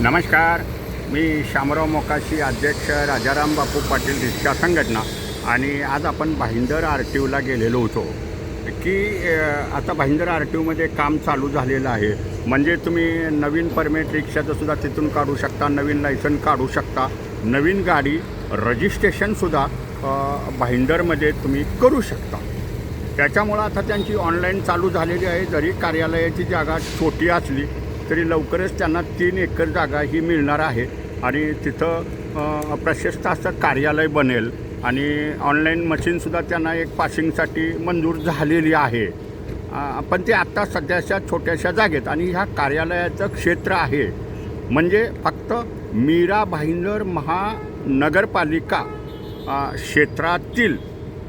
नमस्कार. मी शामराव मोकाशी अध्यक्ष राजाराम बापू पाटील रिक्षा संघटना आणि आज आपण भाईंदर आर टी ओला गेलेलो होतो. की आता भाईंदर आर टी ओमध्ये काम चालू झालेलं आहे. म्हणजे तुम्ही नवीन परमिट रिक्षाचंसुद्धा तिथून काढू शकता नवीन लायसन काढू शकता नवीन गाडी रजिस्ट्रेशनसुद्धा भाईंदरमध्ये तुम्ही करू शकता. त्याच्यामुळं आता त्यांची ऑनलाईन चालू झालेली आहे. जरी कार्यालयाची जागा छोटी असली तरी लवकरच त्यांना तीन एकर जागा ही मिळणार आहे. आणि तिथं प्रशस्त असं कार्यालय बनेल. आणि ऑनलाईन मशीनसुद्धा त्यांना एक पासिंगसाठी मंजूर झालेली आहे. पण ते आत्ता सध्याच्या छोट्याशा जागेत आणि ह्या कार्यालयाचं क्षेत्र आहे. म्हणजे फक्त मीरा भाईंदर महानगरपालिका क्षेत्रातील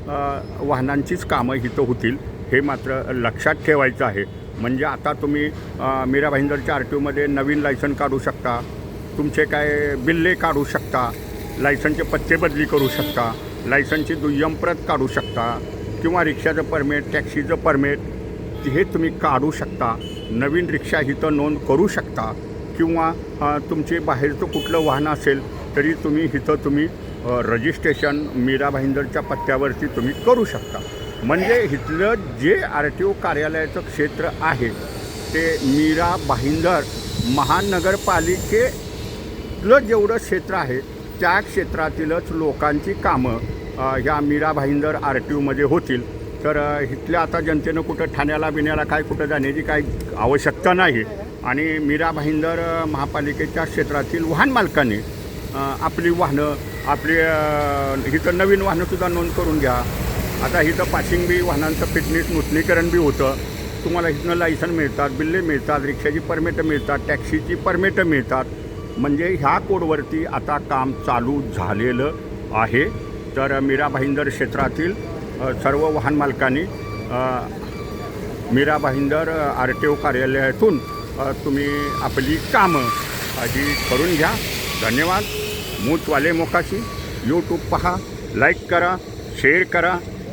वाहनांचीच कामं इथं होतील हे मात्र लक्षात ठेवायचं आहे. म्हणजे आता तुम्ही मीरा भाईंदरच्या आर टी ओमध्ये नवीन लायसन काढू शकता. तुमचे काय बिल्ले काढू शकता. लायसनचे पत्ते बदली करू शकता. लायसनची दुय्यम प्रत काढू शकता. किंवा रिक्षाचं परमिट टॅक्सीचं परमिट हे तुम्ही काढू शकता. नवीन रिक्षा इथं नोंद करू शकता. किंवा तुमचे बाहेरचं कुठलं वाहन असेल तरी तुम्ही इथं तुम्ही रजिस्ट्रेशन मीरा भाईंदरच्या पत्त्यावरती तुम्ही करू शकता. म्हणजे इथलं जे आर टी ओ कार्यालयाचं क्षेत्र आहे ते मीरा भाईंदर महानगरपालिकेतलं जेवढं क्षेत्र आहे त्या क्षेत्रातीलच लोकांची कामं ह्या मीरा भाईंदर आर टी ओमध्ये होतील. तर इथल्या आता जनतेनं कुठं ठाण्याला बिण्याला काय कुठं जाण्याची काही आवश्यकता नाही. आणि मीरा भाईंदर महापालिकेच्या क्षेत्रातील वाहन मालकांनी आपली वाहनं आपली इथं नवीन वाहनंसुद्धा नोंद करून घ्या. आता इथं पासिंग बी वाहनांचं फिटनेस नूतनीकरण बी होतं. तुम्हाला इथनं लायसन मिळतात बिल्ले मिळतात रिक्षाची परमिटं मिळतात टॅक्सीची परमिटं मिळतात. म्हणजे ह्या कोडवरती आता काम चालू झालेलं आहे. तर मीरा भाईंदर क्षेत्रातील सर्व वाहन मालकांनी Mira Bhayandar R T O कार्यालयातून तुम्ही आपली कामं जी करून घ्या. धन्यवाद. मूतवाले मोकाशी. यूट्यूब पहा लाईक करा शेअर करा.